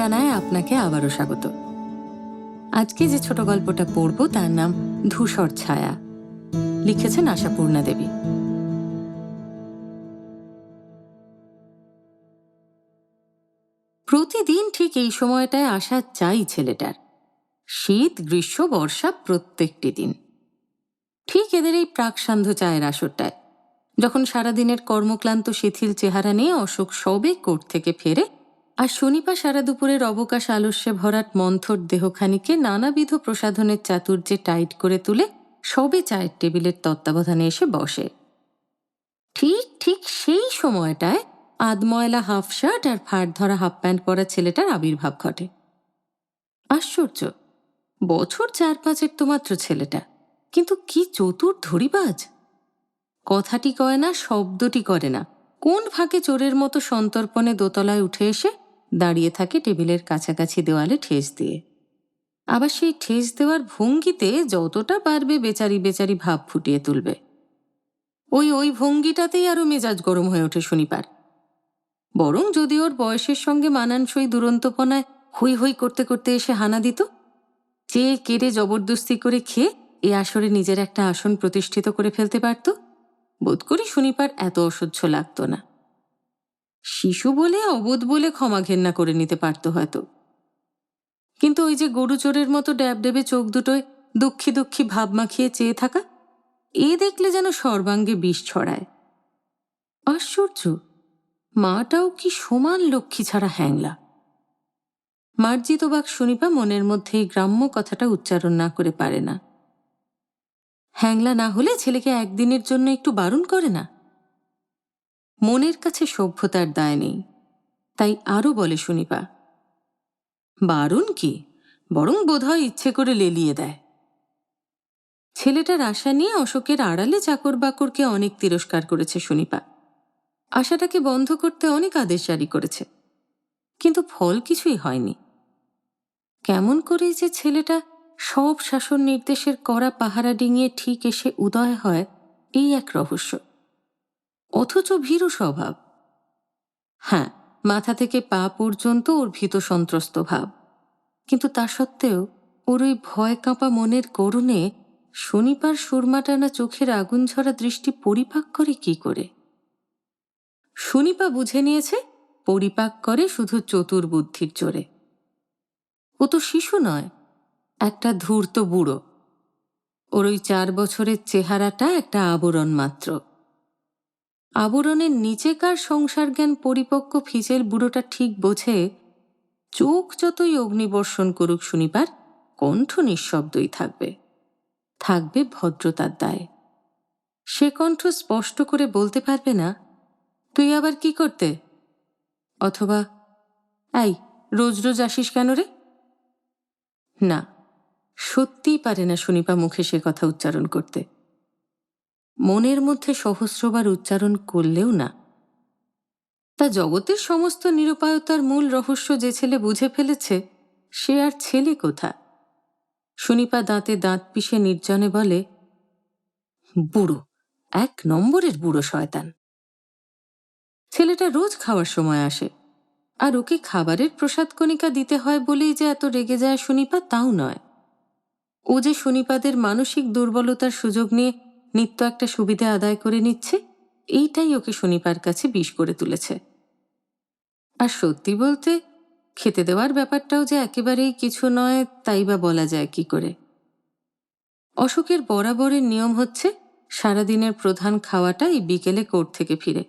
ডানায় আপনাকে আবারও স্বাগত। আজকে যে ছোট গল্পটা পড়ব, তার নাম ধূসর ছায়া। লিখেছেন আশাপূর্ণা দেবী। প্রতিদিন ঠিক এই সময়টায় আসা চাই ছেলেটার। শীত, গ্রীষ্ম, বর্ষা প্রত্যেকটি দিন। ঠিক এদের এই প্রাকসান্ধ্য চায়ের আসরটায়। যখন সারাদিনের কর্মক্লান্ত শিথিল চেহারা নিয়ে অশোক সবে কোর্ট থেকে ফেরে আর শনিপা সারা দুপুরের অবকাশ আলস্যে ভরাট মন্থর দেহখানিকে নানাবিধ প্রসাধনের চাতুর্যে টাইট করে তুলে সবে চায়ের টেবিলের তত্ত্বাবধানে এসে বসে। ঠিক ঠিক সেই সময়টায় আদময়লা হাফ শার্ট আর ফাট ধরা হাফ প্যান্ট পরা ছেলেটার আবির্ভাব ঘটে। আশ্চর্য, বছর চার পাঁচের তো মাত্র ছেলেটা, কিন্তু কি চতুর ধরিবাজ কথাটি কয় না, শব্দটি করে না। কোন ফাঁকে চোরের মতো সন্তর্পণে দোতলায় উঠে এসে দাঁড়িয়ে থাকে টেবিলের কাছাকাছি দেওয়ালে ঠেস দিয়ে। আবার সেই ঠেস দেওয়ার ভঙ্গিতে যতটা পারবে বেচারি বেচারি ভাব ফুটিয়ে তুলবে। ওই ওই ভঙ্গিটাতেই আরও মেজাজ গরম হয়ে ওঠে শনিবার। বরং যদি ওর বয়সের সঙ্গে মানানসই দুরন্তপনায় হই হই করতে করতে এসে হানা দিত চেয়ে কেড়ে জবরদস্তি করে খেয়ে এ আসরে নিজের একটা আসন প্রতিষ্ঠিত করে ফেলতে পারত, বোধ করি শনিবার এত অসহ্য লাগতো না। শিশু বলে, অবোধ বলে ক্ষমা ঘেন্না করে নিতে পারত হয়তো। কিন্তু ওই যে গরু চোরের মতো ড্যাব ডেবে চোখ দুটোয় দুঃখী দুঃখী ভাব মাখিয়ে চেয়ে থাকা, এ দেখলে যেন সর্বাঙ্গে বিষ ছড়ায়। আশ্চর্য, মাটাও কি সমান লক্ষ্মী ছাড়া হ্যাংলা। মার্জিত বাক শুনিপা মনের মধ্যে এই গ্রাম্য কথাটা উচ্চারণ না করে পারে না। হ্যাংলা না হলে ছেলেকে একদিনের জন্য একটু বারণ করে না? মনের কাছে সভ্যতার দায় নেই। তাই আরও বলে শুনিপা বারণ কি? বরং বোধহয় ইচ্ছে করে লেলিয়ে দেয়। ছেলেটার আশা নিয়ে অশোকের আড়ালে চাকর বাকরকে অনেক তিরস্কার করেছে শুনিপা আশাটাকে বন্ধ করতে অনেক আদেশ জারি করেছে। কিন্তু ফল কিছুই হয়নি। কেমন করে যে ছেলেটা সব শাসন নির্দেশের কড়া পাহারা ডিঙিয়ে ঠিক এসে উদয় হয়, এই এক রহস্য। অথচ ভীরু স্বভাব। হ্যাঁ মাথা থেকে পা পর্যন্ত ওর ভীত সন্ত্রস্ত ভাব। কিন্তু তা সত্ত্বেও ওর ওই ভয় কাঁপা মনের করুণে শনিবার সুরমা টানা চোখের আগুন ঝরা দৃষ্টি পরিপাক করে কি করে? সুনিপা বুঝে নিয়েছে পরিপাক করে শুধু চতুর বুদ্ধির জোরে। ও তো শিশু নয়, একটা ধূর্ত বুড়ো। ওর ওই চার বছরের চেহারাটা একটা আবরণ মাত্র। আবরণের নিচেকার সংসার জ্ঞান পরিপক্ক ফিজেল বুড়োটা ঠিক বোঝে, চোখ যতই অগ্নিবর্ষণ করুক শুনিবার, কণ্ঠ নিঃশব্দই থাকবে। থাকবে ভদ্রতার দায়। সে কণ্ঠ স্পষ্ট করে বলতে পারবে না, তুই আবার কি করতে? অথবা, এই, রোজ রোজ আসিস কেন রে? না, সত্যিই পারে না শুনিপা মুখে সে কথা উচ্চারণ করতে। মনের মধ্যে সহস্রবার উচ্চারণ করলেও না। তা জগতের সমস্ত নিরুপায়তার মূল রহস্য যে ছেলে বুঝে ফেলেছে, সে আর ছেলে কোথা সুনিপা দাঁতে দাঁত পিষে নির্জনে বলে, বুড়ো, এক নম্বরের বুড়ো শয়তান। ছেলেটা রোজ খাওয়ার সময় আসে, আর ওকে খাবারের প্রসাদ কণিকা দিতে হয় বলেই যে এত রেগে যায় সুনিপা তাও নয়। ও যে সুনিপাদের মানসিক দুর্বলতার সুযোগ নিয়ে নিত্য একটা সুবিধা আদায় করে নিচ্ছে, এইটাই ওকে শনিপার কাছে বিষ করে তুলেছে। আর সত্যি বলতে, খেতে দেওয়ার ব্যাপারটাও যে একেবারেই কিছু নয়, তাই বা বলা যায় কি করে? অশোকের বরাবরের নিয়ম হচ্ছে, সারাদিনের প্রধান খাওয়াটা এই বিকেলে কোর্ট থেকে ফিরে।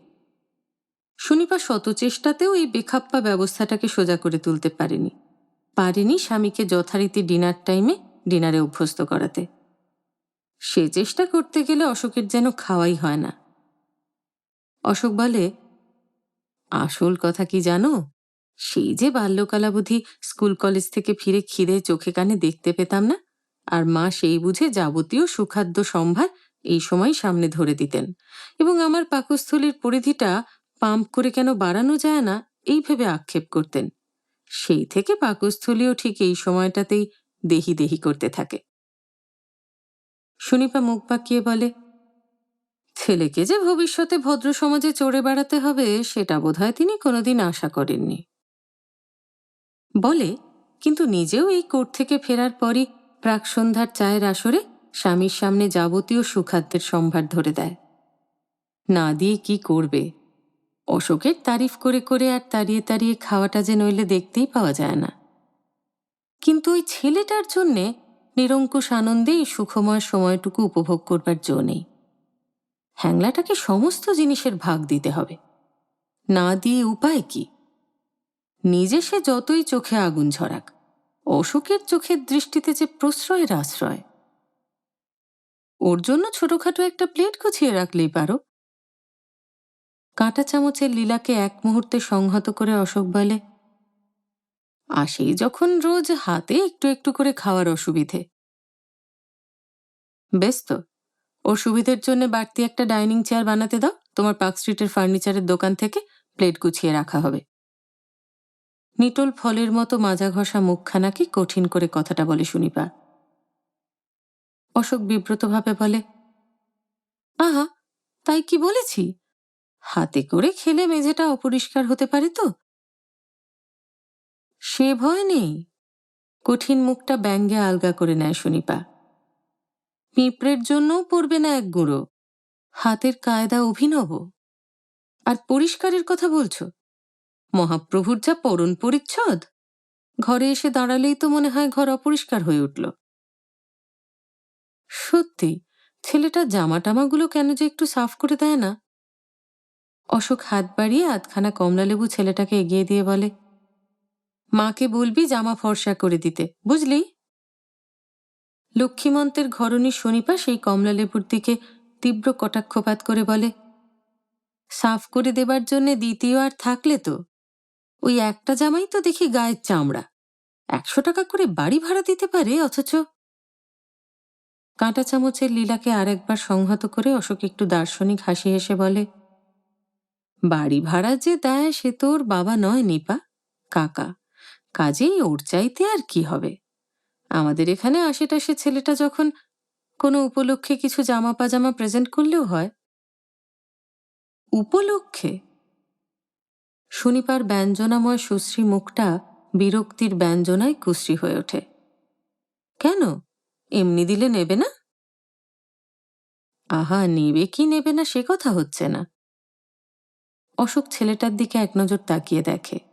সুনিপা শত চেষ্টাতেও এই বেখাপ্পা ব্যবস্থাটাকে সোজা করে তুলতে পারেনি। পারেনি স্বামীকে যথারীতি ডিনার টাইমে ডিনারে অভ্যস্ত করাতে। সে চেষ্টা করতে গেলে অশোকের যেন খাওয়াই হয় না। অশোক বলে, আসল কথা কি জানো? সেই যে বাল্যকালাবধি স্কুল কলেজ থেকে ফিরে খিদে চোখে কানে দেখতে পেতাম না, আর মা সেই বুঝে যাবতীয় সুখাদ্য সম্ভার এই সময় সামনে ধরে দিতেন। এবং আমার পাকস্থলীর পরিধিটা পাম্প করে কেন বাড়ানো যায় না, এই ভেবে আক্ষেপ করতেন। সেই থেকে পাকস্থলীও ঠিক এই সময়টাতেই দেহি দেহি করতে থাকে। সুনিপা মুখ পাকিয়ে বলে, ছেলেকে যে ভবিষ্যতে ভদ্র সমাজে চড়ে বেড়াতে হবে, সেটা বোধহয় তিনি কোনোদিন আশা করেননি। বলে, কিন্তু নিজেও এই কোর্ট থেকে ফেরার পরই প্রাক সন্ধ্যার চায়ের আসরে স্বামীর সামনে যাবতীয় সুখাদ্যের সম্ভার ধরে দেয়। না দিয়ে কি করবে? অশোকের তারিফ করে করে আর তাড়িয়ে তাড়িয়ে খাওয়াটা যে নইলে দেখতেই পাওয়া যায় না। কিন্তু ওই ছেলেটার জন্যে নিরঙ্কুশ আনন্দে এই সুখময় সময়টুকু উপভোগ করবার জো নেই। হ্যাংলাটাকে সমস্ত জিনিসের ভাগ দিতে হবে। না দিয়ে উপায় কি? নিজে সে যতই চোখে আগুন ঝরাক অশোকের চোখের দৃষ্টিতে যে প্রশ্রয়ের আশ্রয়। ওর জন্য ছোটখাটো একটা প্লেট গুছিয়ে রাখলেই পারো। কাঁটা চামচের লীলাকে এক মুহূর্তে সংহত করে অশোক বলে আসেই যখন রোজ হাতে একটু একটু করে খাওয়ার অসুবিধে। বেশ তো। সুবিধের জন্য বাড়তি একটা ডাইনিং চেয়ার বানাতে দাও। তোমার পার্ক স্ট্রিটের ফার্নিচারের দোকান থেকে প্লেট গুছিয়ে রাখা হবে। নিটোল ফলের মতো মাজা ঘষা মুখখানাকে কঠিন করে কথাটা বলে শুনিপা অশোক বিব্রতভাবে বলে, আহা, তাই কি বলেছি? হাতে করে খেলে মেঝেটা অপরিষ্কার হতে পারে তো? সে ভয় নেই? কঠিন মুখটা ব্যঙ্গে আলগা করে নেয় শুনিপা পিঁপড়ের জন্যও পড়বে না এক গুঁড়ো। হাতের কায়দা অভিনব। আর পরিষ্কারের কথা বলছো? মহাপ্রভুর যা পরণ পরিচ্ছদ। ঘরে এসে দাঁড়ালেই তো মনে হয় ঘর অপরিষ্কার হয়ে উঠল। সত্যি, ছেলেটা জামা টামাগুলো কেন যে একটু সাফ করে দেয় না? অশোক হাত বাড়িয়ে আধখানা কমলালেবু ছেলেটাকে এগিয়ে দিয়ে বলে মাকে বলবি জামা ফর্সা করে দিতে, বুঝলি? লক্ষ্মীমন্তের ঘরণী শনিপা সেই কমলালেবুর দিকে তীব্র কটাক্ষপাত করে বলে, সাফ করে দেবার জন্যে দ্বিতীয় আর থাকলে তো? ওই একটা জামাই তো দেখি গায়ের চামড়া। একশো টাকা করে বাড়ি ভাড়া দিতে পারে, অথচ? কাঁটা চামচের লীলাকে আরেকবার সংহত করে অশোক একটু দার্শনিক হাসি হেসে বলে, বাড়ি ভাড়া যে দেয় সে তোর বাবা নয় নিপা, কাকা। কাজেই ওর চাইতে আর কি হবে? আমাদের এখানে আশেটাশে ছেলেটা যখন কোনো উপলক্ষে কিছু জামা পাজামা প্রেজেন্ট করলেও হয়। উপলক্ষে? শনিবার ব্যঞ্জনাময় সুশ্রী মুখটা বিরক্তির ব্যঞ্জনায় কুশ্রী হয়ে ওঠে। কেন? এমনি দিলে নেবে না? আহা, নেবে কি নেবে না সে কথা হচ্ছে না। অশোক ছেলেটার দিকে এক নজর তাকিয়ে দেখে।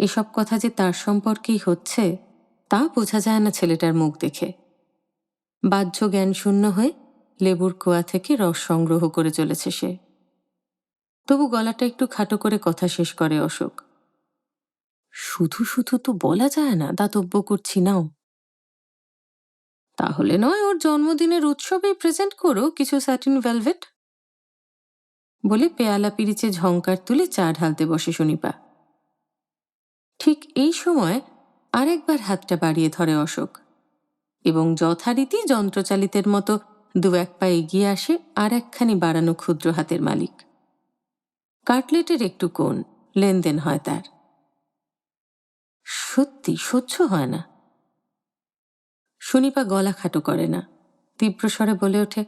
এসব কথা যে তার সম্পর্কেই হচ্ছে, তা বোঝা যায় না ছেলেটার মুখ দেখে। বাহ্য জ্ঞান শূন্য হয়ে লেবুর কোয়া থেকে রস সংগ্রহ করে চলেছে সে। তবু গলাটা একটু খাটো করে কথা শেষ করে অশোক। শুধু শুধু তো বলা যায় না, দাতব্য করছি, নাও। তাহলে নয়, ওর জন্মদিনের উৎসবেই প্রেজেন্ট করো কিছু স্যাটিন ভেলভেট বলে পেয়ালা পিরিচে ঝঙ্কার তুলে চা ঢালতে বসে শনিপা ঠিক এই সময় আরেকবার হাতটা বাড়িয়ে ধরে অশোক এবং যথারীতি যন্ত্রচালিতের মতো দু এক পা এগিয়ে আসে আর একখানি বাড়ানো ক্ষুদ্র হাতের মালিক। কাটলেটের একটু কোণ, লেনদেন হয় তার। সত্যি, সহ্য হয় না। সুনিপা গলা খাটো করে না, তীব্র স্বরে বলে ওঠে,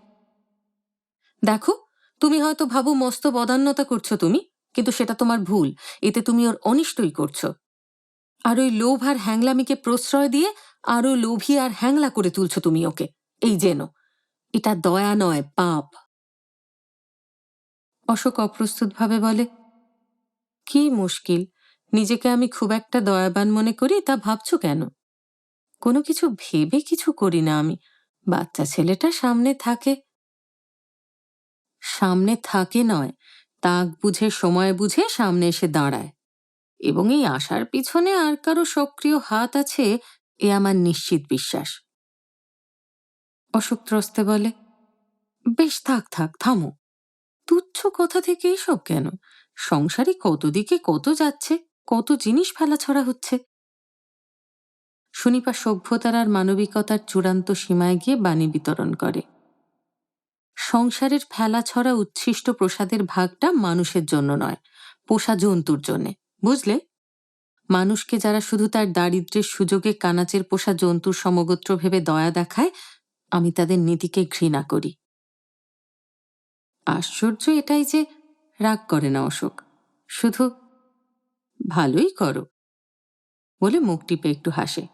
দেখো, তুমি হয়তো ভাবো মস্ত বদান্যতা করছ তুমি, কিন্তু সেটা তোমার ভুল, এতে তুমি ওর অনিষ্টই করছ। আর ওই লোভ আর হ্যাংলামিকে প্রশ্রয় দিয়ে আরও লোভী আর হ্যাংলা করে তুলছ তুমি ওকে। এই যেন এটা দয়া নয়, পাপ। অশোক অপ্রস্তুতভাবে বলে, কি মুশকিল। নিজেকে আমি খুব একটা দয়াবান মনে করি, তা ভাবছ কেন? কোনো কিছু ভেবে কিছু করি না আমি। বাচ্চা ছেলেটা সামনে থাকে। সামনে থাকে নয়। তাক বুঝে, সময় বুঝে সামনে এসে দাঁড়ায়। এবং এই আশার পিছনে আর কারও সক্রিয় হাত আছে, এ আমার নিশ্চিত বিশ্বাস। অশোক ত্রস্তে বলে, বেশ, থাক থাক, থামো। তুচ্ছ কথা থেকে এসব কেন? সংসারে কত দিকে কত যাচ্ছে, কত জিনিস ফেলা ছড়া হচ্ছে? সুনিপা সভ্যতার আর মানবিকতার চূড়ান্ত সীমায় গিয়ে বাণী বিতরণ করে। সংসারের ফেলা ছড়া উচ্ছিষ্ট প্রসাদের ভাগটা মানুষের জন্য নয়, পোষা জন্তুর জন্যে। বুঝলে? মানুষকে যারা শুধু তার দারিদ্রের সুযোগে কানাচের পোষা জন্তুর সমগোত্র ভেবে দয়া দেখায়, আমি তাদের নীতিকে ঘৃণা করি। আশ্চর্য এটাই যে রাগ করে না অশোক। শুধু ভালোই করো, বলে মুখ টিপে একটু হাসে।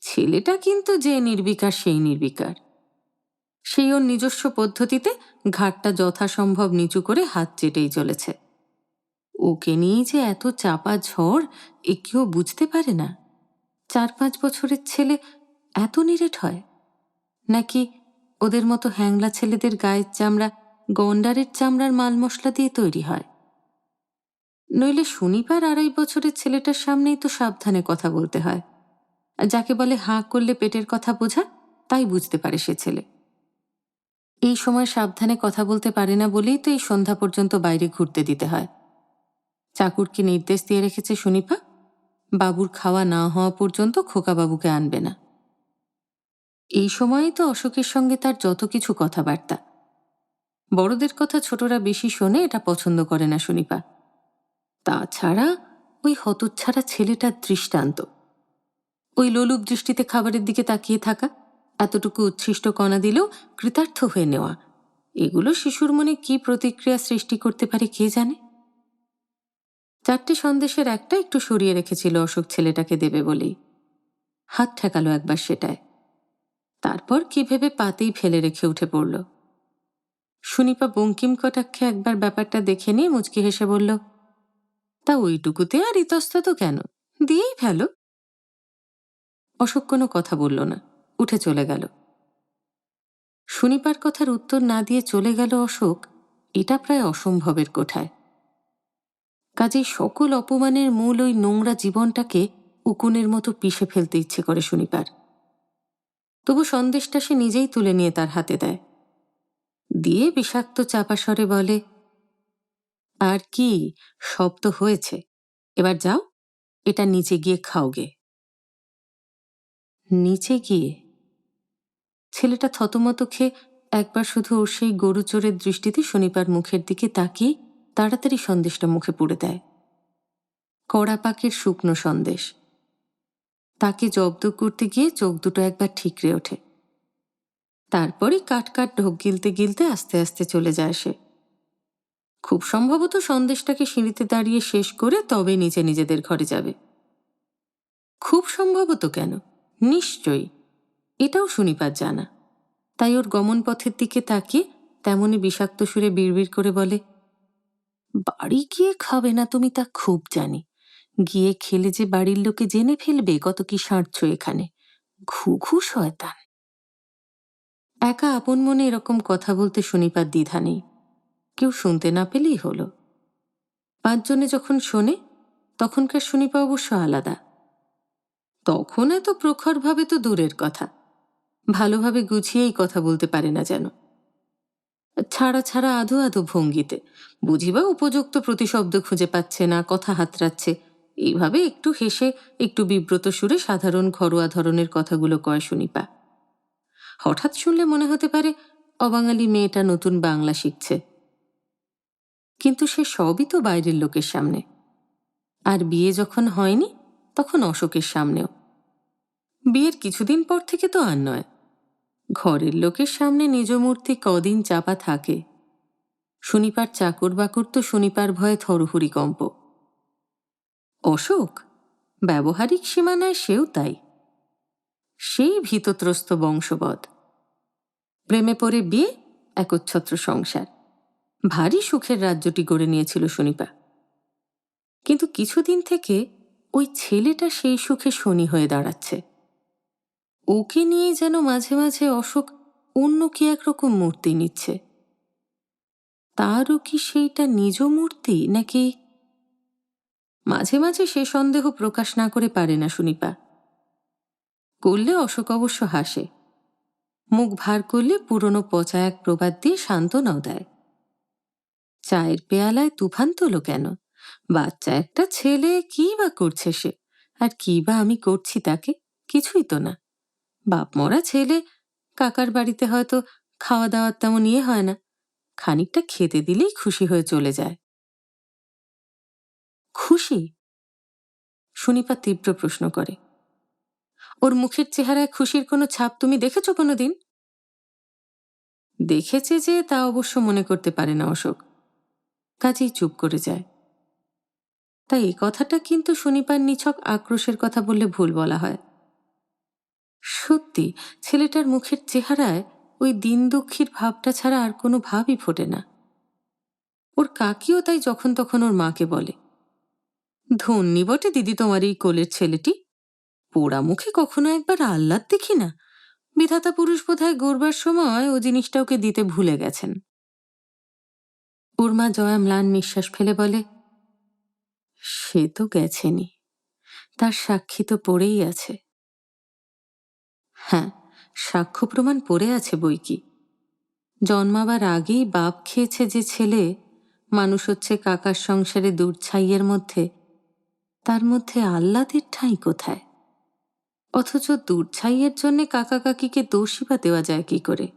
ছেলেটা কিন্তু যে নির্বিকার, সেই নির্বিকার। সেই ওর নিজস্ব পদ্ধতিতে ঘাটটা যথাসম্ভব নিচু করে হাত চেটেই চলেছে। ওকে নিয়ে যে এত চাপা ঝড়, এ কেউ বুঝতে পারে না। চার পাঁচ বছরের ছেলে এত নিরেট হয়। নাকি ওদের মতো হ্যাংলা ছেলেদের গায়ের চামড়া গন্ডারের চামড়ার মাল মশলা দিয়ে তৈরি হয়। নইলে শনিবার আড়াই বছরের ছেলেটার সামনেই তো সাবধানে কথা বলতে হয়। যাকে বলে হাঁ করলে পেটের কথা বোঝা, তাই বুঝতে পারে সে ছেলে। এই সময় সাবধানে কথা বলতে পারে না বলেই তো এই সন্ধ্যা পর্যন্ত বাইরে ঘুরতে দিতে হয়। চাকুরকে নির্দেশ দিয়ে রেখেছে সুনিপা বাবুর খাওয়া না হওয়া পর্যন্ত খোকাবাবুকে আনবে না। এই সময়েই তো অশোকের সঙ্গে তার যত কিছু কথাবার্তা। বড়দের কথা ছোটরা বেশি শোনে, এটা পছন্দ করে না সুনিপা তাছাড়া ওই হতচ্ছাড়া ছেলেটার দৃষ্টান্ত। ওই লোলুপ দৃষ্টিতে খাবারের দিকে তাকিয়ে থাকা, এতটুকু উচ্ছিষ্ট কণা দিলেও কৃতার্থ হয়ে নেওয়া। এগুলো শিশুর মনে কি প্রতিক্রিয়া সৃষ্টি করতে পারে কে জানে? চারটে সন্দেশের একটা একটু সরিয়ে রেখেছিল অশোক ছেলেটাকে দেবে বলেই। হাত ঠেকালো একবার সেটায়। তারপর কি ভেবে পাতেই ফেলে রেখে উঠে পড়ল। সুনিপা বঙ্কিম কটাক্ষে একবার ব্যাপারটা দেখে নিয়ে মুচকি হেসে বলল, তা ওইটুকুতে আর ইতস্তত কেন? দিয়েই ফেলো। অশোক কোনো কথা বলল না, উঠে চলে গেল। সুনিপার কথার উত্তর না দিয়ে চলে গেল অশোক, এটা প্রায় অসম্ভবের কোঠায়। কাজেই সকল অপমানের মূল ওই নোংরা জীবনটাকে উকুনের মতো পিষে ফেলতে ইচ্ছে করে সুনিপার তবু সন্দেশটা সে নিজেই তুলে নিয়ে তার হাতে দেয়। দিয়ে বিষাক্ত চাপা স্বরে বলে, আর কি তো হয়েছে। এবার যাও, এটা নিচে গিয়ে খাওগে নিচে গিয়ে? ছেলেটা থতমত খেয়ে একবার শুধু ওর সেই গরু চোরের দৃষ্টিতে শনিবার মুখের দিকে তাকিয়ে তাড়াতাড়ি সন্দেশটা মুখে পুড়ে দেয়। কড়া পাকের শুকনো সন্দেশ। তাকে জব্দ করতে গিয়ে চোখ দুটো একবার ঠিকরে ওঠে। তারপরে কাট কাট ঢোক গিলতে গিলতে আস্তে আস্তে চলে যায় সে। খুব সম্ভবত সন্দেশটাকে সিঁড়িতে দাঁড়িয়ে শেষ করে তবে নিচে নিজেদের ঘরে যাবে। খুব সম্ভবত কেন? নিশ্চয়ই। এটাও শুনিপার জানা। তাই ওর গমন পথের দিকে তাকিয়ে তেমনি বিষাক্ত সুরে বিড়বিড় করে বলে বাড়ি গিয়ে খাবে না তুমি তা খুব জানি। গিয়ে খেলে যে বাড়ির লোকে জেনে ফেলবে কত কি সাঁটছ এখানে। ঘু ঘু শয়তান। একা আপন মনে এরকম কথা বলতে শুনিপার দ্বিধা নেই। কেউ শুনতে না পেলেই হলো। পাঁচজনে যখন শোনে, তখনকার শুনিপা অবশ্য আলাদা। তখন এত প্রখরভাবে তো দূরের কথা। ভালোভাবে গুছিয়েই কথা বলতে পারে না যেন। ছাড়া ছাড়া আধো আধো ভঙ্গিতে। বুঝিবা উপযুক্ত প্রতিশব্দ খুঁজে পাচ্ছে না, কথা হাতড়াচ্ছে। এইভাবে একটু হেসে, একটু বিব্রত সুরে সাধারণ ঘরোয়া ধরনের কথাগুলো কয় শুনিপা হঠাৎ শুনলে মনে হতে পারে, অবাঙালি মেয়েটা নতুন বাংলা শিখছে। কিন্তু সে সবই তো বাইরের লোকের সামনে। আর বিয়ে যখন হয়নি, তখন অশোকের সামনেও। বিয়ের কিছুদিন পর থেকে তো আর নয়। ঘরের লোকের সামনে নিজ মূর্তি কদিন চাপা থাকে। শনিপার চাকর বাকর তো শনিপার ভয়ে থরহরি কম্প। অশোক, ব্যবহারিক সীমানায় সেও তাই। সেই ভীতত্রস্ত বংশবধ। প্রেমে পড়ে বিয়ে, একচ্ছত্র সংসার। ভারী সুখের রাজ্যটি গড়ে নিয়েছিল শনিপা কিন্তু কিছুদিন থেকে ওই ছেলেটা সেই সুখে শনি হয়ে দাঁড়াচ্ছে। ওকে নিয়ে যেন মাঝে মাঝে অশোক অন্য কি একরকম মূর্তি নিচ্ছে? তারও কি সেইটা নিজ মূর্তি নাকি? মাঝে মাঝে সে সন্দেহ প্রকাশ না করে পারে না সুনিপা। করলে অশোক অবশ্য হাসে। মুখ ভার করলে পুরনো পচা এক প্রবাদ দিয়ে সান্ত্বনাও দেয়। চায়ের পেয়ালায় তুফান তোলো কেন? বাচ্চা একটা ছেলে, কি বা করছে সে? আর কি বা আমি করছি তাকে? কিছুই তো না। বাপ মরা ছেলে, কাকার বাড়িতে হয়তো খাওয়া দাওয়ার তেমন ইয়ে হয় না। খানিকটা খেতে দিলেই খুশি হয়ে চলে যায়। খুশি? সুনিপা তীব্র প্রশ্ন করে। ওর মুখের চেহারায় খুশির কোনো ছাপ তুমি দেখেছ কোনো দিন দেখেছে যে তা অবশ্য মনে করতে পারে না অশোক। কাজেই চুপ করে যায়। তাই এই কথাটা কিন্তু শনিবার নিছক আক্রোশের কথা বললে ভুল বলা হয়। সত্যি, ছেলেটার মুখের চেহারায় ওই দিন দুঃখীর ভাবটা ছাড়া আর কোনো ভাবই ফোটে না। ওর কাকিও তাই যখন তখন ওর মাকে বলে ধন্যি বটে দিদি তোমার এই কোলের ছেলেটি? পোড়া মুখে কখনো একবার আহ্লাদ দেখি না। বিধাতা পুরুষ বোধহয় গড়বার সময় ও জিনিসটা ওকে দিতে ভুলে গেছেন। ওর মা জয়া ম্লান নিঃশ্বাস ফেলে বলে, সে তো গেছেনি তার সাক্ষী তো পড়েই আছে। হ্যাঁ সাক্ষ্য প্রমাণ পড়ে আছে বই কি। জন্মাবার আগেই বাপ খেয়েছে যে ছেলে, মানুষ হচ্ছে কাকার সংসারে দূর ছাইয়ের মধ্যে। তার মধ্যে আহ্লাদের ঠাঁই কোথায়? অথচ দূর ছাইয়ের জন্যে কাকা কাকিকে দোষী বা দেওয়া যায় কি করে?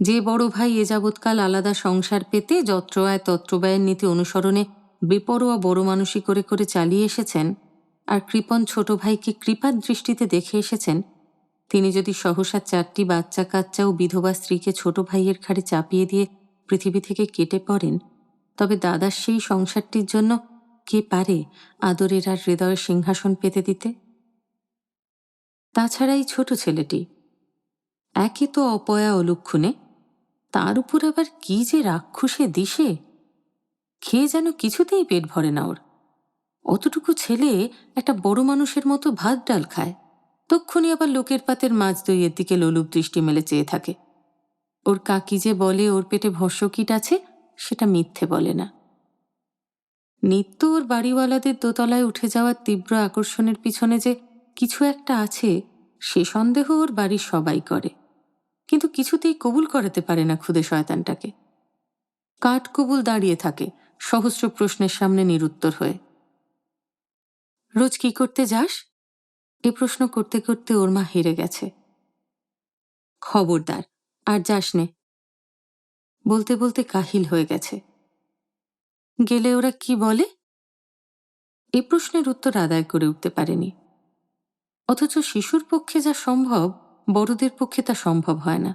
যে বড় ভাই এ যাবৎকাল আলাদা সংসার পেতে যত্র আয় তত্র ব্যয়ের নীতি অনুসরণে বেপরোয়া বড় মানুষই করে করে চালিয়ে এসেছেন, আর কৃপণ ছোট ভাইকে কৃপার দৃষ্টিতে দেখে এসেছেন তিনি যদি সহসা চারটি বাচ্চা কাচ্চা ও বিধবা স্ত্রীকে ছোট ভাইয়ের ঘাড়ে চাপিয়ে দিয়ে পৃথিবী থেকে কেটে পড়েন, তবে দাদার সেই সংসারটির জন্য কে পারে আদরের আর হৃদয়ের সিংহাসন পেতে দিতে? তাছাড়া এই ছোট ছেলেটি, একে তো অপয়া অলক্ষণে, তার উপর আবার কি যে রাক্ষসে দিশে? খেয়ে যেন কিছুতেই পেট ভরে না ওর। অতটুকু ছেলে একটা বড় মানুষের মতো ভাত ডাল খায়। তক্ষুনি আবার লোকের পাতের মাছ দইয়ের দিকে লোলুপ দৃষ্টি মেলে চেয়ে থাকে। ওর কাকি যে বলে ওর পেটে ভস্যকীট আছে, সেটা মিথ্যে বলে না। নিত্য ওর বাড়িওয়ালাদের দোতলায় উঠে যাওয়ার তীব্র আকর্ষণের পিছনে যে কিছু একটা আছে, সে সন্দেহ ওর বাড়ির সবাই করে। কিন্তু কিছুতেই কবুল করাতে পারে না খুদে শয়তানটাকে। কাঠ কবুল দাঁড়িয়ে থাকে, সহস্র প্রশ্নের সামনে নিরুত্তর হয়ে। রোজ কি করতে যাস? এ প্রশ্ন করতে করতে ওর মা হেরে গেছে। খবরদার, আর যাস নে। বলতে বলতে কাহিল হয়ে গেছে। গেলে ওরা কি বলে? এ প্রশ্নের উত্তর আদায় করে উঠতে পারেনি। অথচ শিশুর পক্ষে যা সম্ভব, বড়দের পক্ষে তা সম্ভব হয় না।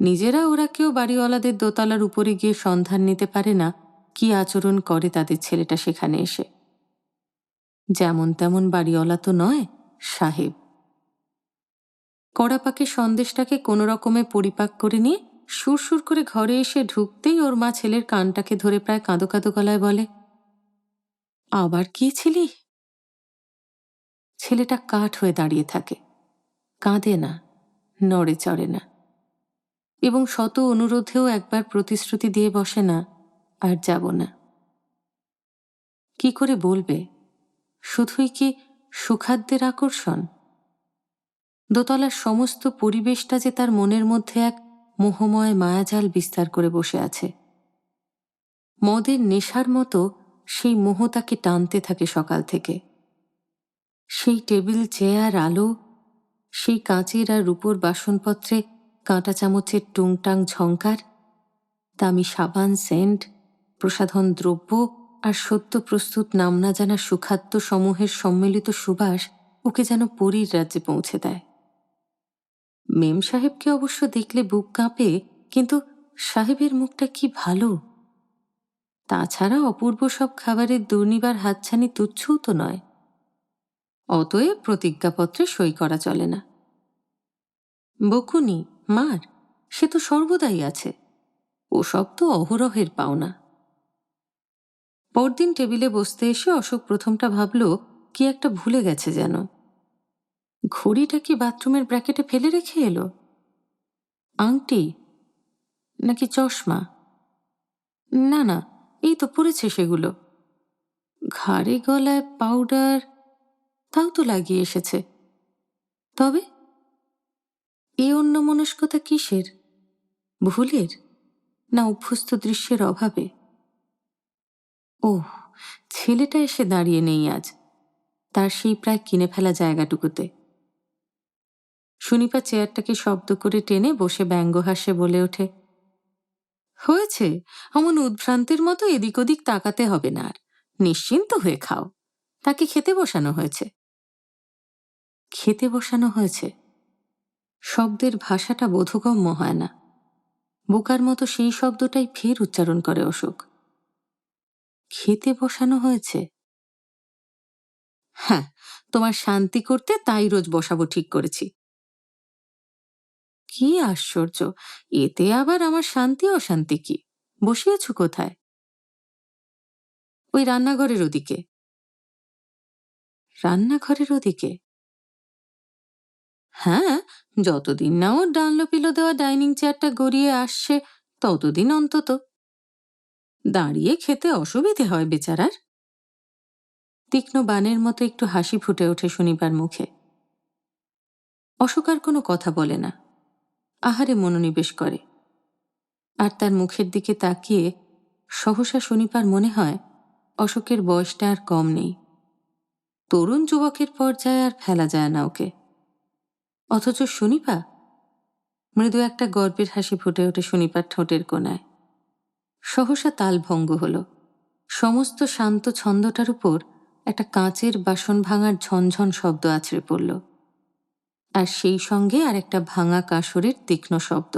নিজেরা ওরা কেউ বাড়িওয়ালাদের দোতলার উপরে গিয়ে সন্ধান নিতে পারে না, কি আচরণ করে তাদের ছেলেটা সেখানে এসে। যেমন তেমন বাড়িওয়ালা তো নয়। সাহেব। কড়াপাকে সন্দেশটাকে কোনো রকমে পরিপাক করে নিয়ে সুরসুর করে ঘরে এসে ঢুকতেই ওর মা ছেলের কানটাকে ধরে প্রায় কাঁদো কাঁদো গলায় বলে, আবার কি ছিলি? ছেলেটা কাঠ হয়ে দাঁড়িয়ে থাকে, কাঁদে না, নড়ে চড়ে না এবং শত অনুরোধেও একবার প্রতিশ্রুতি দিয়ে বসে না, আর যাব না। কি করে বলবে? শুধুই কি সুখাদ্যের আকর্ষণ। দোতলার সমস্ত পরিবেশটা যে তার মনের মধ্যে এক মোহময় মায়াজাল বিস্তার করে বসে আছে। মদের নেশার মতো সেই মোহ তাকে টানতে থাকে সকাল থেকে। সেই টেবিল, চেয়ার, আলো, সেই কাঁচের আর রূপোর বাসনপত্রে কাঁটা চামচের টুংটাং ঝঙ্কার দামি সাবান, সেন্ট, প্রসাধন দ্রব্য আর সত্য প্রস্তুত নাম না জানা সুখাদ্য সমূহের সম্মিলিত সুবাস ওকে যেন পরীর রাজ্যে পৌঁছে দেয়। মেম সাহেবকে অবশ্য দেখলে বুক কাঁপে, কিন্তু সাহেবের মুখটা কি ভালো? তাছাড়া অপূর্ব সব খাবারের দুর্নিবার হাতছানি তুচ্ছও তো নয়। অতএব প্রতিজ্ঞাপত্রে সই করা চলে না। বকুনি, মার, সে তো সর্বদাই আছে। ওসব তো অহরহের পাওনা। পরদিন টেবিলে বসতে এসে অশোক প্রথমটা ভাবল, কি একটা ভুলে গেছে যেন। ঘড়িটা কি বাথরুমের ব্র্যাকেটে ফেলে রেখে এলো? আংটি? নাকি চশমা? না না, এই তো পড়েছে সেগুলো। ঘাড়ে গলায় পাউডার, তাও তো লাগিয়ে এসেছে। তবে? এ অন্য মনস্কতা কিসের? ভুলের? না অভ্যস্ত দৃশ্যের অভাবে? ওহ, ছেলেটা এসে দাঁড়িয়ে নেই আজ। তার সেই প্রায় কিনে ফেলা জায়গাটুকুতে। সুনিপা চেয়ারটাকে শব্দ করে টেনে বসে ব্যঙ্গ হাসে বলে ওঠে, হয়েছে, অমন উদ্ভ্রান্তের মতো এদিক ওদিক তাকাতে হবে না আর। নিশ্চিন্ত হয়ে খাও। তাকে খেতে বসানো হয়েছে। খেতে বসানো হয়েছে? শব্দের ভাষাটা বোধগম্য হয় না। বোকার মতো সেই শব্দটাই ফের উচ্চারণ করে অশোক। খেতে বসানো হয়েছে? হ্যাঁ তোমার শান্তি করতে তাই রোজ বসাবো ঠিক করেছি। কি আশ্চর্য! এতে আবার আমার শান্তি অশান্তি কি? বসিয়েছ কোথায়? ওই রান্নাঘরের ওদিকে। রান্নাঘরের ওদিকে? হ্যাঁ যতদিন না ওর ডানলো পিলো দেওয়া ডাইনিং চেয়ারটা গড়িয়ে আসছে, ততদিন অন্তত। দাঁড়িয়ে খেতে অসুবিধে হয় বেচারার। তীক্ষ্ণ বানের মতো একটু হাসি ফুটে ওঠে শনিবার মুখে। অশোক আর কোনো কথা বলে না। আহারে মনোনিবেশ করে। আর তার মুখের দিকে তাকিয়ে সহসা শনিবার মনে হয় অশোকের বয়সটা আর কম নেই। তরুণ যুবকের পর্যায়ে আর ফেলা যায় না ওকে। অথচ শনিপা মৃদু একটা গর্বের হাসি ফুটে ওঠে শনিপার ঠোঁটের কোনায় সহসা তাল ভঙ্গ হল। সমস্ত শান্ত ছন্দটার উপর একটা কাঁচের বাসন ভাঙার ঝনঝন শব্দ আছড়ে পড়ল। আর সেই সঙ্গে আর একটা ভাঙা কাসরের তীক্ষ্ণ শব্দ।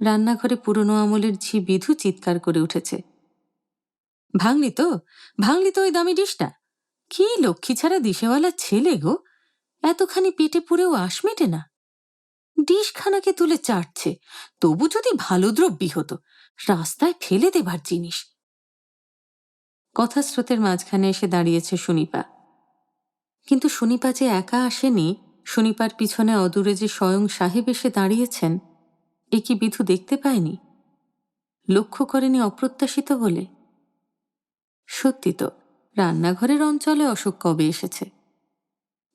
রান্নাঘরে পুরনো আমলের ঝি বিধু চিৎকার করে উঠেছে। ভাঙলি তো ভাঙলি তো ওই দামি ডিশটা। কি লক্ষ্মী ছাড়া দিশেওয়ালা ছেলে গো, এতখানি পেটে পুরেও আশ মেটে না। ডিশখানাকে তুলে চাটছে, তবু যদি ভালো দ্রব্যই হতো রাস্তায় ফেলে দেবার জিনিস। কথা স্রোতের মাঝখানে এসে দাঁড়িয়েছে সুনিপা। কিন্তু সুনিপা যে একা আসেনি, সুনিপার পিছনে অদূরে যে স্বয়ং সাহেব এসে দাঁড়িয়েছেন, এ কি বিধু দেখতে পায়নি? লক্ষ্য করেনি অপ্রত্যাশিত বলে। সত্যি তো, রান্নাঘরের অঞ্চলে অশোক কবে এসেছে?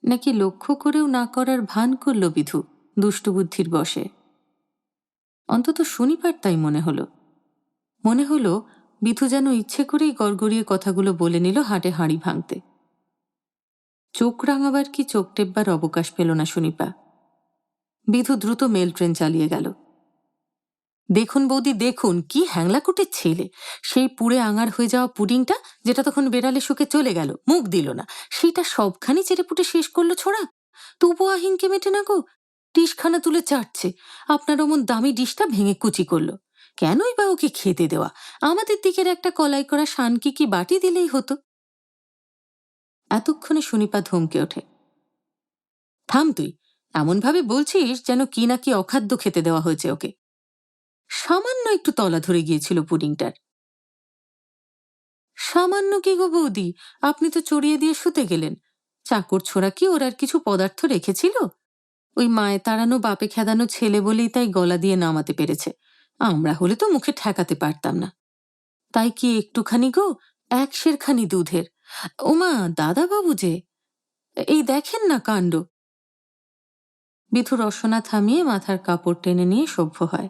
নাকি লক্ষ্য করেও না করার ভান করল বিধু দুষ্টবুদ্ধির বসে অন্তত শনিবার তাই মনে হলো। মনে হলো বিধু যেন ইচ্ছে করেই গড়গড়িয়ে কথাগুলো বলে নিল হাটে হাঁড়ি ভাঙতে। চোখ রাঙাবার কি চোখ টেপবার অবকাশ পেল না শনিপা বিধু দ্রুত মেল ট্রেন চালিয়ে গেল। দেখুন বৌদি, দেখুন, কি হ্যাংলাকুটের ছেলে। সেই পুড়ে আঙার হয়ে যাওয়া পুডিংটা যেটা তখন বেড়ালে শুকে চলে গেল, মুখ দিল না। সেইটা সবখানি চেটেপুটে শেষ করল ছোড়া। তবু আহিংকে মেটে না গো। ডিশখানা তুলে চাটছে। আপনার অমন দামি ডিশটা ভেঙে কুচি করল। কেনই বা ওকে খেতে দেওয়া? আমাদের দিকের একটা কলাই করা শানকি কি বাটি দিলেই হতো? এতক্ষণে সুনিপা ধমকে ওঠে। থাম তুই, এমনভাবে বলছিস যেন কি না কি অখাদ্য খেতে দেওয়া হয়েছে ওকে। সামান্য একটু তলা ধরে গিয়েছিল পুডিংটার। সামান্য কি গো বৌদি, আপনি তো চড়িয়ে দিয়ে শুতে গেলেন। চাকর ছোড়া কি ওর আর কিছু পদার্থ রেখেছিল? ওই মায়ে তাড়ানো বাপে খেদানো ছেলে বলেই তাই গলা দিয়ে নামাতে পেরেছে। আমরা হলে তো মুখে ঠেকাতে পারতাম না। তাই কি একটুখানি গো? এক সেরখানি দুধের। ওমা দাদা বাবু যে। এই দেখেন না কাণ্ড। বিথু রসনা থামিয়ে মাথার কাপড় টেনে নিয়ে সভ্য হয়।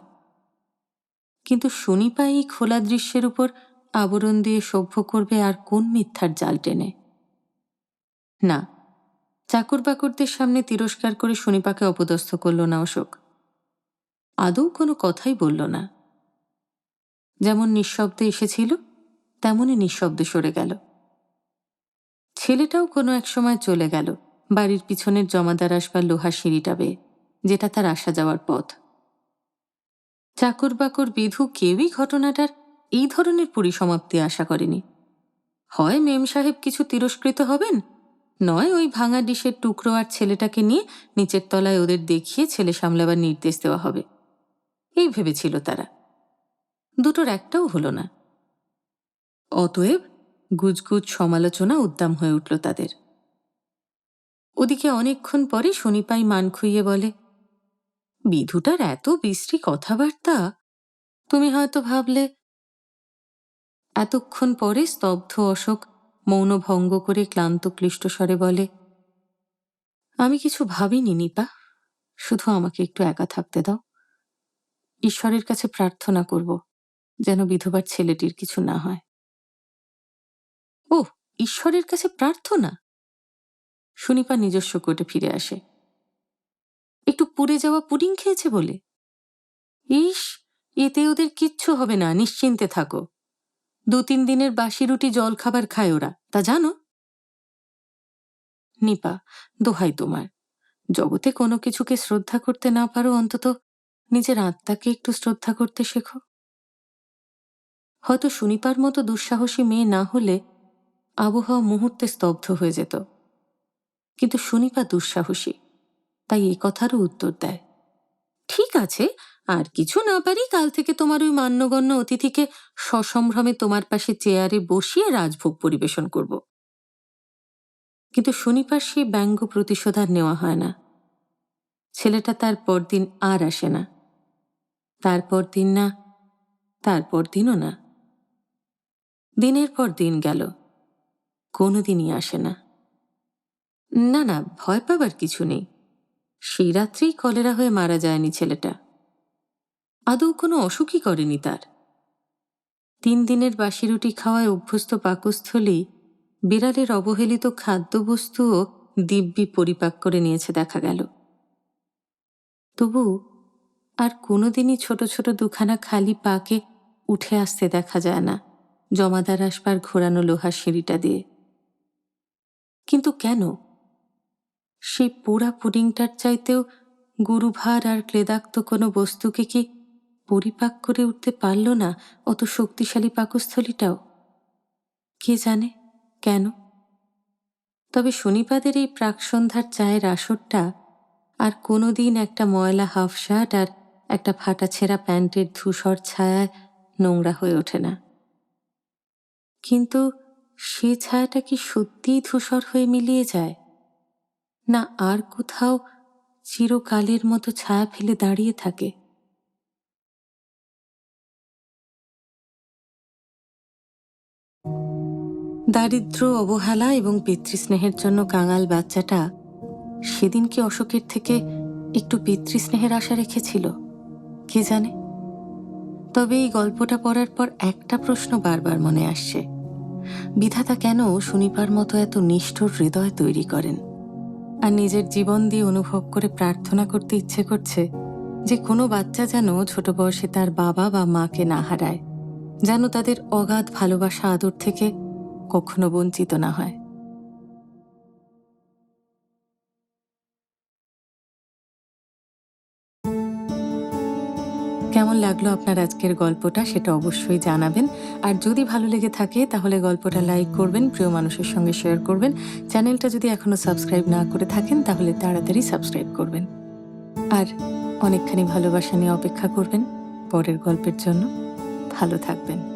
কিন্তু শনিপা এই খোলা দৃশ্যের উপর আবরণ দিয়ে সভ্য করবে আর কোন মিথ্যার জাল টেনে? না চাকর বাকরদের সামনে তিরস্কার করে শনিপাকে অপদস্থ করল না অশোক। আদৌ কোনো কথাই বলল না। যেমন নিঃশব্দে এসেছিল, তেমনই নিঃশব্দে সরে গেল। ছেলেটাও কোনো এক সময় চলে গেল, বাড়ির পিছনের জমাদার আসবার লোহার সিঁড়িটা বেয়ে, যেটা তার আসা যাওয়ার পথ। চাকর বাকর বিধু কেউই ঘটনাটার এই ধরনের পরিসমাপ্তি আশা করেনি। হয় মেম সাহেব কিছু তিরস্কৃত হবেন? নয় ওই ভাঙা ডিশের টুকরো আর ছেলেটাকে নিয়ে নিচের তলায় ওদের দেখিয়ে ছেলে সামলাবার নির্দেশ দেওয়া হবে। এই ভেবেছিল তারা। দুটোর একটাও হলো না। অতএব গুজগুজ সমালোচনা উদ্দাম হয়ে উঠল তাদের। ওদিকে অনেকক্ষণ পরে শনিপাই মান খুইয়ে বলে, বিধুটার এত বিশ্রী কথাবার্তা, তুমি হয়তো ভাবলে এতক্ষণ পরে স্তব্ধ অশোক মৌন ভঙ্গ করে ক্লান্ত ক্লিষ্ট স্বরে বলে, আমি কিছু ভাবিনি, নিপা। শুধু আমাকে একটু একা থাকতে দাও। ঈশ্বরের কাছে প্রার্থনা করব, যেন বিধবার ছেলেটির কিছু না হয়। ও ঈশ্বরের কাছে প্রার্থনা? সুনিপা নিজস্ব কোটে ফিরে আসে। একটু পুড়ে যাওয়া পুডিং খেয়েছে বলে? ইস, এতে ওদের কিচ্ছু হবে না, নিশ্চিন্তে থাকো। দু তিন দিনের বাসি রুটি জল খাবার খায় ওরা, তা জানো? নিপা, দোহাই তোমার। জগতে কোনো কিছুকে শ্রদ্ধা করতে না পারো অন্তত নিজের আত্মাকে একটু শ্রদ্ধা করতে শেখো। হয়তো সুনিপার মতো দুঃসাহসী মেয়ে না হলে আবহাওয়া মুহূর্তে স্তব্ধ হয়ে যেত। কিন্তু সুনিপা দুঃসাহসী, তাই এ কথারও উত্তর দেয়। ঠিক আছে, আর কিছু না পারি কাল থেকে তোমার ওই মান্যগণ্য অতিথিকে সসম্ভ্রমে তোমার পাশে চেয়ারে বসিয়ে রাজভোগ পরিবেশন করব। কিন্তু শনিবার সেই ব্যঙ্গ প্রতিশোধ আর নেওয়া হয় না। ছেলেটা তার পরদিন আর আসে না। তারপর দিন না, তারপর দিনও না। দিনের পর দিন গেল কোনো দিনই আসে না। না না, ভয় পাবার কিছু নেই। সেই রাত্রেই কলেরা হয়ে মারা যায়নি ছেলেটা। আদৌ কোনো অসুখই করেনি তার। তিন দিনের বাসি রুটি খাওয়ায় অভ্যস্ত পাকস্থলী বিড়ালের অবহেলিত খাদ্যবস্তুও দিব্যি পরিপাক করে নিয়েছে দেখা গেল। তবু আর কোনোদিনই ছোট ছোট দুখানা খালি পাকে উঠে আসতে দেখা যায় না, জমাদার আসবার ঘোরানো লোহার সিঁড়িটা দিয়ে। কিন্তু কেন? সেই পোড়া পুডিংটার চাইতেও গুরুভার আর ক্লেদাক্ত কোনো বস্তুকে কি পরিপাক করে উঠতে পারল না অত শক্তিশালী পাকস্থলীটাও? কে জানে, কেন? তবে শনিপাদের এই প্রাকসন্ধ্যার চায়ের আসরটা আর কোনোদিন একটা ময়লা হাফ শার্ট আর একটা ফাটা ছেঁড়া প্যান্টের ধূসর ছায়ায় নোংরা হয়ে ওঠে না। কিন্তু সে ছায়াটা কি সত্যিই ধূসর হয়ে মিলিয়ে যায়? না আর কোথাও চিরকালের মতো ছায়া ফেলে দাঁড়িয়ে থাকে? দারিদ্র, অবহেলা এবং পিতৃস্নেহের জন্য কাঙাল বাচ্চাটা সেদিন কি অশোকের থেকে একটু পিতৃস্নেহের আশা রেখেছিল। কে জানে? তবে এই গল্পটা পড়ার পর একটা প্রশ্ন বারবার মনে আসছে। বিধাতা কেন শুনিবার মতো এত নিষ্ঠুর হৃদয় তৈরি করেন? আর নিজের জীবন দিয়ে অনুভব করে প্রার্থনা করতে ইচ্ছে করছে যে কোনো বাচ্চা যেন ছোট বয়সে তার বাবা বা মাকে না হারায়, যেন তাদের অগাধ ভালোবাসা আদর থেকে কখনো বঞ্চিত না হয়। কেমন লাগল আপনার আজকের গল্পটা সেটা অবশ্যই জানাবেন। আর যদি ভালো লেগে থাকে তাহলে গল্পটা লাইক করবেন, প্রিয় মানুষের সঙ্গে শেয়ার করবেন। চ্যানেলটা যদি এখনও সাবস্ক্রাইব না করে থাকেন তাহলে তাড়াতাড়ি সাবস্ক্রাইব করবেন। আর অনেকখানি ভালোবাসা নিয়ে অপেক্ষা করবেন পরের গল্পের জন্য। ভালো থাকবেন।